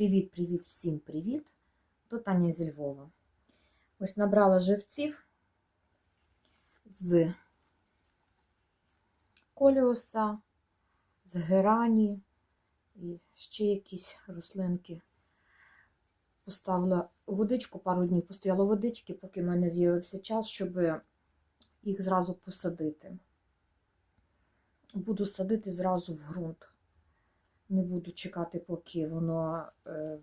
Привіт-привіт, всім привіт! Тут Аня зі Львова. Ось набрала живців з коліоса, з герані і ще якісь рослинки. Поставила водичку пару днів, постояла водички, поки в мене з'явився час, щоб їх зразу посадити. Буду садити зразу в ґрунт. Не буду чекати, поки воно е,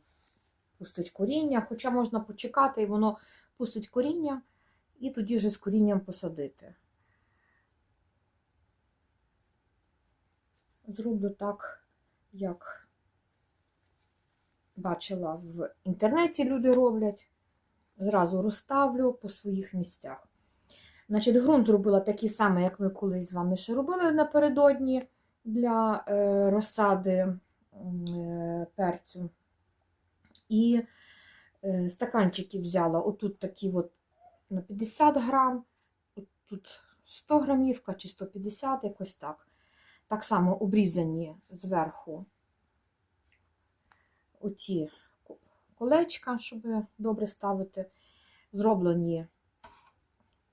пустить коріння. Хоча можна почекати, і воно пустить коріння, і тоді вже з корінням посадити. Зроблю так, як бачила в інтернеті люди роблять. Зразу розставлю по своїх місцях. Значить, ґрунт зробила такий самий, як ми колись з вами ще робили напередодні для е, розсади е, перцю. І е, стаканчики взяла. Отут такі от на 50 грам, тут 100 грамівка чи 150, якось так. Так само обрізані зверху оці колечка, щоб добре ставити, зроблені,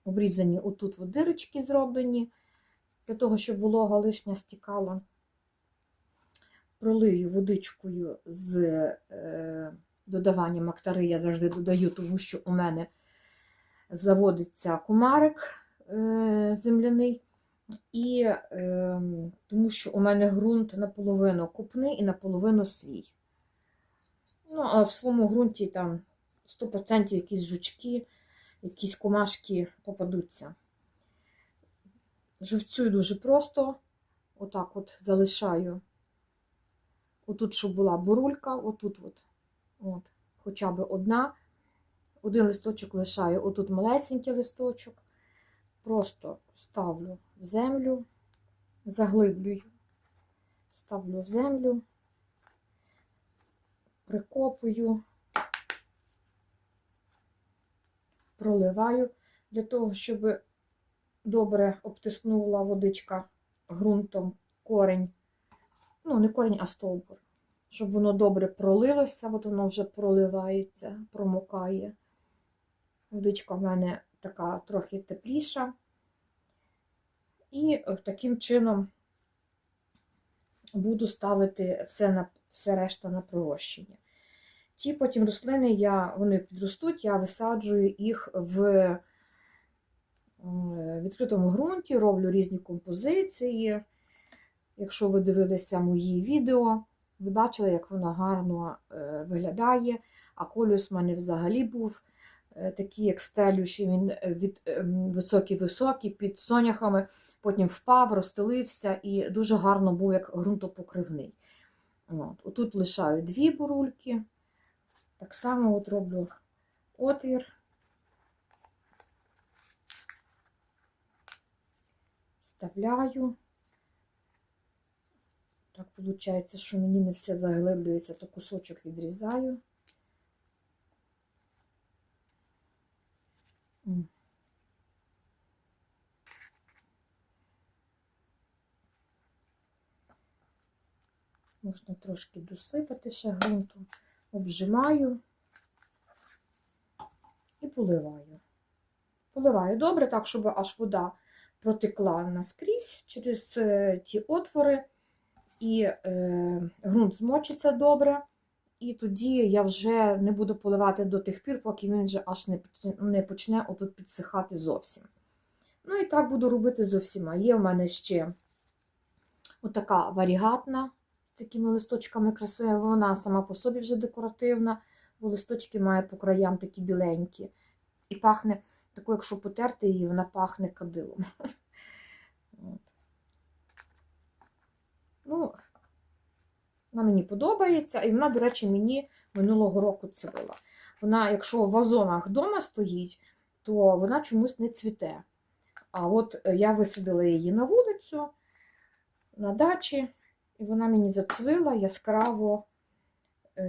обрізані отут от дирочки зроблені, для того, щоб волога лишня стікала. Пролию водичкою з е, додаванням актари, я завжди додаю, тому що у мене заводиться кумарик е, земляний. І е, тому що у мене ґрунт наполовину купний і наполовину свій. Ну, а в своєму ґрунті там 100% якісь жучки, якісь комашки попадуться. Живцюю дуже просто, отак от залишаю. Отут, щоб була бурулька, отут от, от, хоча б одна. Один листочок лишаю, отут малесенький листочок. Просто ставлю в землю, заглиблюю, ставлю в землю, прикопую, проливаю для того, щоб добре обтиснула водичка ґрунтом корень. Ну, не корінь, а стовбур. Щоб воно добре пролилося, от воно вже проливається, промокає. Водичка в мене така трохи тепліша. І таким чином буду ставити все на, все решта на пророщення. Ті потім рослини, я, вони підростуть, я висаджую їх в відкритому ґрунті, роблю різні композиції. Якщо ви дивилися мої відео, ви бачили, як воно гарно виглядає. А колюс в мене взагалі був такий, як стелющий, він від високий-високий, під соняхами, потім впав, розстелився і дуже гарно був як ґрунтопокривний. От. Отут лишаю дві бурульки. Так само от роблю отвір. Вставляю. Так, виходить, що мені не все заглиблюється, то кусочок відрізаю. Можна трошки досипати ще ґрунту, обжимаю і поливаю. Поливаю добре, так, щоб аж вода протекла наскрізь через ті отвори, і е, ґрунт змочиться добре. І тоді я вже не буду поливати до тих пір, поки він вже аж не почне, не почне отут підсихати зовсім. Ну і так буду робити з усіма. Є в мене ще отака варігатна з такими листочками красивими. Вона сама по собі вже декоративна, бо листочки має по краям такі біленькі. І пахне, таку, якщо потерти її, вона пахне кадилом. Ну, вона мені подобається, і вона, до речі, мені минулого року цвіла. Вона, якщо в вазонах вдома стоїть, то вона чомусь не цвіте. А от я висадила її на вулицю, на дачі, і вона мені зацвила яскраво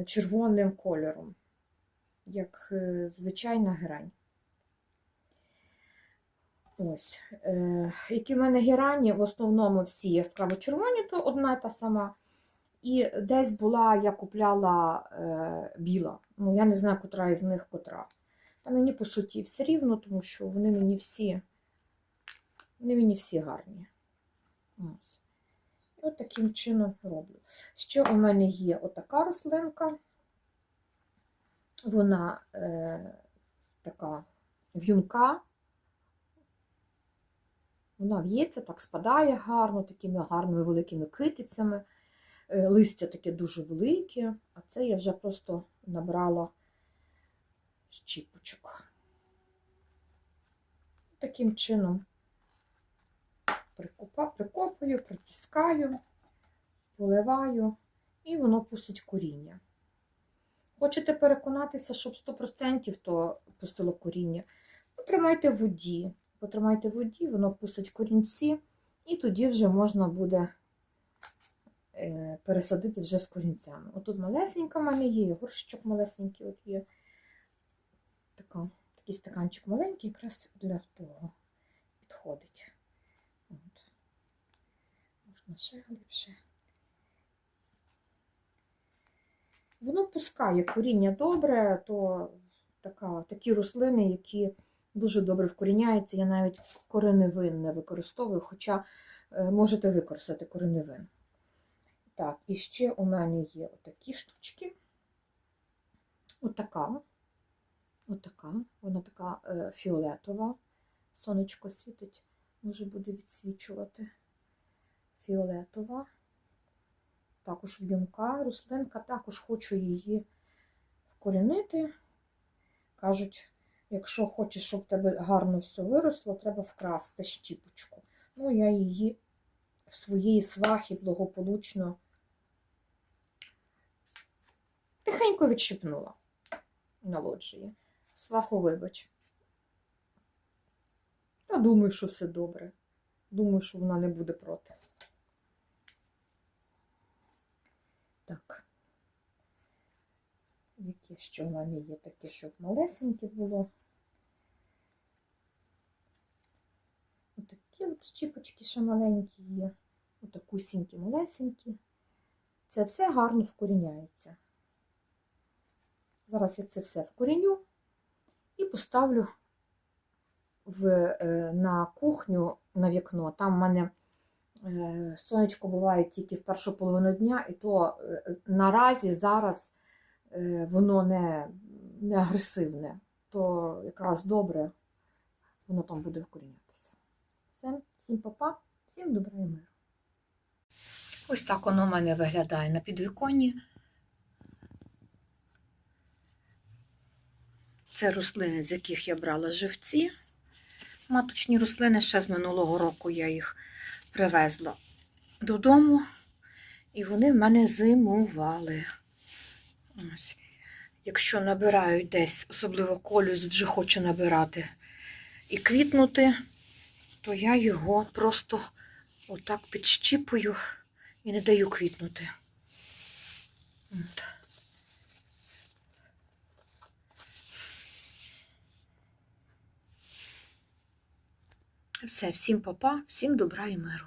червоним кольором, як звичайна грань. Ось. Які в мене герані, в основному всі яскраво червоні, то одна та сама. І десь була, я купляла е, біла. Ну, я не знаю, котра із них котра. Та мені, по суті, все рівно, тому що вони мені всі, вони мені всі гарні. Ось. І от таким чином роблю. Ще у мене є отака рослинка. Вона е, така в'юнка. Вона в'ється, так спадає гарно, такими гарними великими китицями. Е, Листя таке дуже велике, а це я вже просто набрала щіпочок. Таким чином прикопую, притискаю, поливаю, і воно пустить коріння. Хочете переконатися, щоб 100% то пустило коріння? Потримайте в воді. Потримайте в воді, воно пустить корінці, і тоді вже можна буде е, пересадити вже з корінцями. Отут малесенька в мене є, горщичок малесенький от є. Така, такий стаканчик маленький, якраз для того підходить. От. Можна ще глибше. Воно пускає коріння добре, то така, такі рослини, які дуже добре вкоріняються. Я навіть кореневин не використовую, хоча е, можете використати кореневин. Так, і ще у мене є отакі штучки. Отака. Отака. Вона така е, фіолетова. Сонечко світить, може буде відсвічувати. Фіолетова. Також в'юнка, рослинка, також хочу її вкорінити. Кажуть, якщо хочеш, щоб тебе гарно все виросло, треба вкрасти щіпочку. Ну, я її в своїй свахі благополучно тихенько відщипнула на лоджії. Сваху вибач. Та думаю, що все добре. Думаю, що вона не буде проти. Так. Яке ще в мене є таке, щоб малесеньке було. Отакі от щіпочки ще маленькі є. Отакусінькі малесенькі. Це все гарно вкоріняється. Зараз я це все вкоріню і поставлю в, е, на кухню на вікно. Там в мене е, сонечко буває тільки в першу половину дня, і то е, наразі зараз воно не, не агресивне, то якраз добре воно там буде вкорінятися. Все, всім папа, всім добра і миру. Ось так воно в мене виглядає на підвіконні. Це рослини, з яких я брала живці. Маточні рослини ще з минулого року я їх привезла додому, і вони в мене зимували. Ось. Якщо набирають десь, особливо колюс вже хочу набирати і квітнути, то я його просто отак підщіпую і не даю квітнути. Все, всім папа, всім добра і миру.